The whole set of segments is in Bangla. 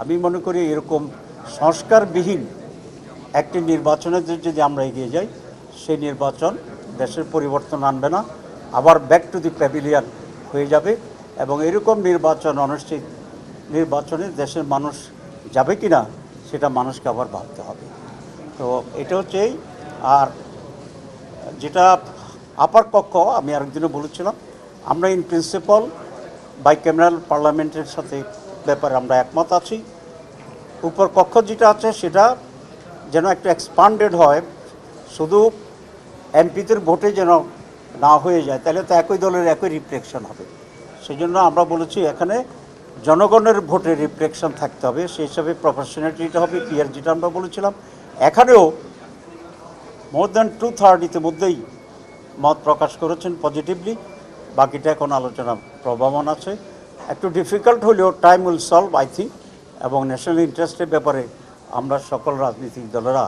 আমি মনে করি এরকম সংস্কারবিহীন একটি নির্বাচনের যদি আমরা এগিয়ে যাই, সেই নির্বাচন দেশের পরিবর্তন আনবে না, আবার ব্যাক টু দি প্যাভিলিয়ান হয়ে যাবে এবং এরকম নির্বাচন অনুষ্ঠিত, নির্বাচনে দেশের মানুষ যাবে কি না সেটা মানুষকে আবার ভাবতে হবে। তো এটা হচ্ছে আর যেটা আপার কক্ষ, আমি আরেকদিনও বলেছিলাম, আমরা ইন প্রিন্সিপাল বাইক্যামেরাল পার্লামেন্টের সাথে ব্যাপারে আমরা একমত আছি। উপর কক্ষ যেটা আছে সেটা যেন একটু এক্সপান্ডেড হয়, শুধু এমপিদের ভোটে যেন না হয়ে যায়, তাহলে তো একই দলের একই রিফ্লেকশন হবে। সেই জন্য আমরা বলেছি এখানে জনগণের ভোটে রিফ্লেকশন থাকতে হবে, সেই হিসাবে প্রফেশনালিটিটা হবে পিআর যেটা আমরা বলেছিলাম। এখানেও মোর দ্যান টু থার্ড ইতিমধ্যেই মত প্রকাশ করেছেন পজিটিভলি বাকিটা এখন আলোচনা প্রভাবন আছে। একটু ডিফিকাল্ট হলেও time will solve I think এবং ন্যাশনাল ইন্টারেস্টের ব্যাপারে আমরা সকল রাজনৈতিক দলেরা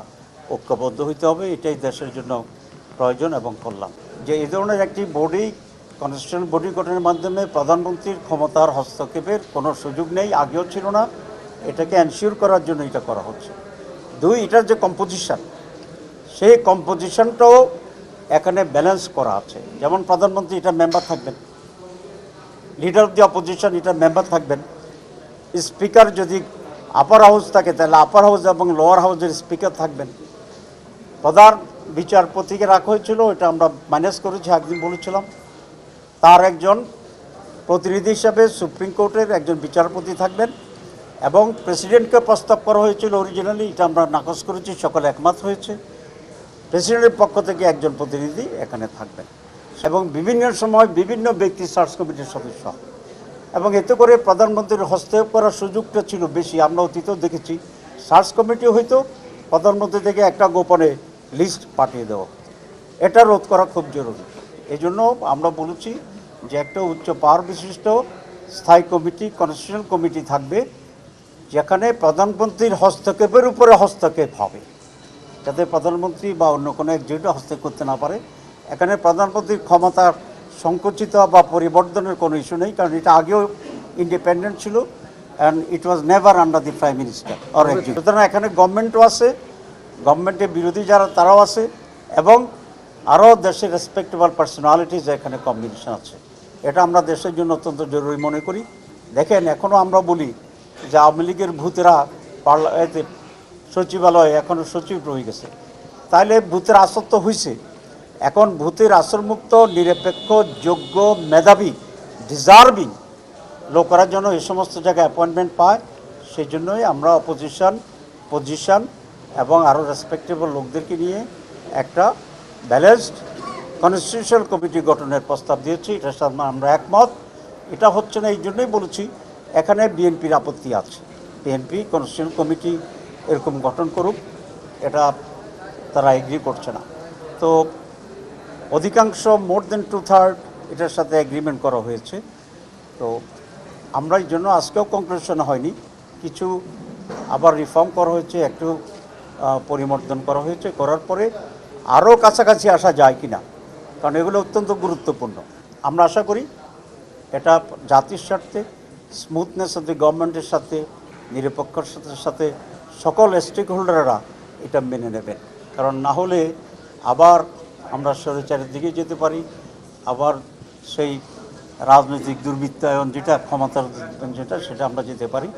ঐক্যবদ্ধ হইতে হবে, এটাই দেশের জন্য প্রয়োজন এবং কল্যাণ। যে এই ধরনের একটি বডি কনস্টিটিউশন বডি গঠনের মাধ্যমে প্রধানমন্ত্রীর ক্ষমতার হস্তক্ষেপের কোনো সুযোগ নেই, আগেও ছিল না, এটাকে এনশিওর করার জন্য এটা করা হচ্ছে। দুই, এটার যে কম্পোজিশন সেই কম্পোজিশনটাও এখানে ব্যালেন্স করা আছে। যেমন প্রধানমন্ত্রী এটা মেম্বার থাকবেন লিডার অফ দি অপোজিশন এটা মেম্বার থাকবেন। স্পিকার যদি আপার হাউস থাকে, তাহলে আপার হাউস এবং লোয়ার হাউসের স্পিকার থাকবেন। প্রধান বিচারপতিকে রাখা হয়েছিল, এটা আমরা মাইনাস করেছি, একদিন বলেছিলাম। তার একজন প্রতিনিধি হিসাবে সুপ্রিম কোর্টের একজন বিচারপতি থাকবেন এবং প্রেসিডেন্টকে প্রস্তাব করা হয়েছিল অরিজিনালি এটা আমরা নাকচ করেছি, সকলে একমত হয়েছে। প্রেসিডেন্টের পক্ষ থেকে একজন প্রতিনিধি এখানে থাকবেন। এবং বিভিন্ন সময় বিভিন্ন ব্যক্তি সার্চ কমিটির সদস্য। এবং এতে করে প্রধানমন্ত্রীর হস্তক্ষেপ করার সুযোগটা ছিল বেশি। আমরা অতীতেও দেখেছি সার্চ কমিটি হয়তো প্রধানমন্ত্রী থেকে একটা গোপনে লিস্ট পাঠিয়ে দেওয়া। এটা রোধ করা খুব জরুরি। এই জন্য আমরা বলেছি যে একটা উচ্চ পাওয়ার বিশিষ্ট স্থায়ী কমিটি কনস্টিটিউশন কমিটি থাকবে, যেখানে প্রধানমন্ত্রীর হস্তক্ষেপের উপরে হস্তক্ষেপ হবে। যাতে প্রধানমন্ত্রী বা অন্য কোনো একজনটা হস্তক্ষেপ করতে না পারে। এখানে প্রধানমন্ত্রীর ক্ষমতার সংকুচিত বা পরিবর্তনের কোনো ইস্যু নেই কারণ এটা আগেও ইন্ডিপেন্ডেন্ট ছিল and it was never under the prime minister or সুতরাং এখানে গভর্নমেন্টও আছে গভর্নমেন্টের বিরোধী যারা তারাও আছে এবং আরও দেশের রেসপেক্টেবল পার্সোনালিটিজ এখানে কম্বিনেশন আছে। এটা আমরা দেশের জন্য অত্যন্ত জরুরি মনে করি। দেখেন এখনও আমরা বলি যে আওয়ামী লীগের ভূতেরা পার্লা সচিবালয় এখনও সচিব রয়ে গেছে। তাহলে ভূতের আসর তো হয়েছে এখন ভূতের আসরমুক্ত নিরপেক্ষ, যোগ্য, মেধাবী ডিজার্ভিং লোকেরা যেন এই সমস্ত জায়গায় অ্যাপয়েন্টমেন্ট পায়। সেই জন্যই আমরা অপোজিশন পজিশন এবং আরও রেসপেক্টেবল লোকদেরকে নিয়ে একটা ব্যালেন্সড কনস্টিটিউশনাল কমিটি গঠনের প্রস্তাব দিয়েছি। এটার সাথে আমরা একমত। এটা হচ্ছে না, এই জন্যই বলেছি, এখানে বিএনপির আপত্তি আছে। বিএনপি কনস্টিটিউশন কমিটি এরকম গঠন করুক, এটা তারা এগ্রি করছে না। তো অধিকাংশ মোর দেন টু থার্ড এটার সাথে অ্যাগ্রিমেন্ট করা হয়েছে। তো আমরা এই জন্য আজকেও কনক্লুশন হয়নি। কিছু আবার রিফর্ম করা হয়েছে, একটু পরিবর্তন করা হয়েছে। করার পরে আরও কাছাকাছি আসা যায় কি না কারণ এগুলো অত্যন্ত গুরুত্বপূর্ণ। আমরা আশা করি এটা জাতির স্বার্থে স্মুথনেস সাথে গভর্নমেন্টের সাথে নিরপেক্ষর সাথে সাথে সকল স্টেক হোল্ডাররা এটা মেনে নেবেন। কারণ না হলে আবার আমরা স্বৈরাচারের দিকে যেতে পারি। আবার সেই রাজনৈতিক দুর্বৃত্তায়ন যেটা, ক্ষমতার যেটা, সেটা আমরা যেতে পারি।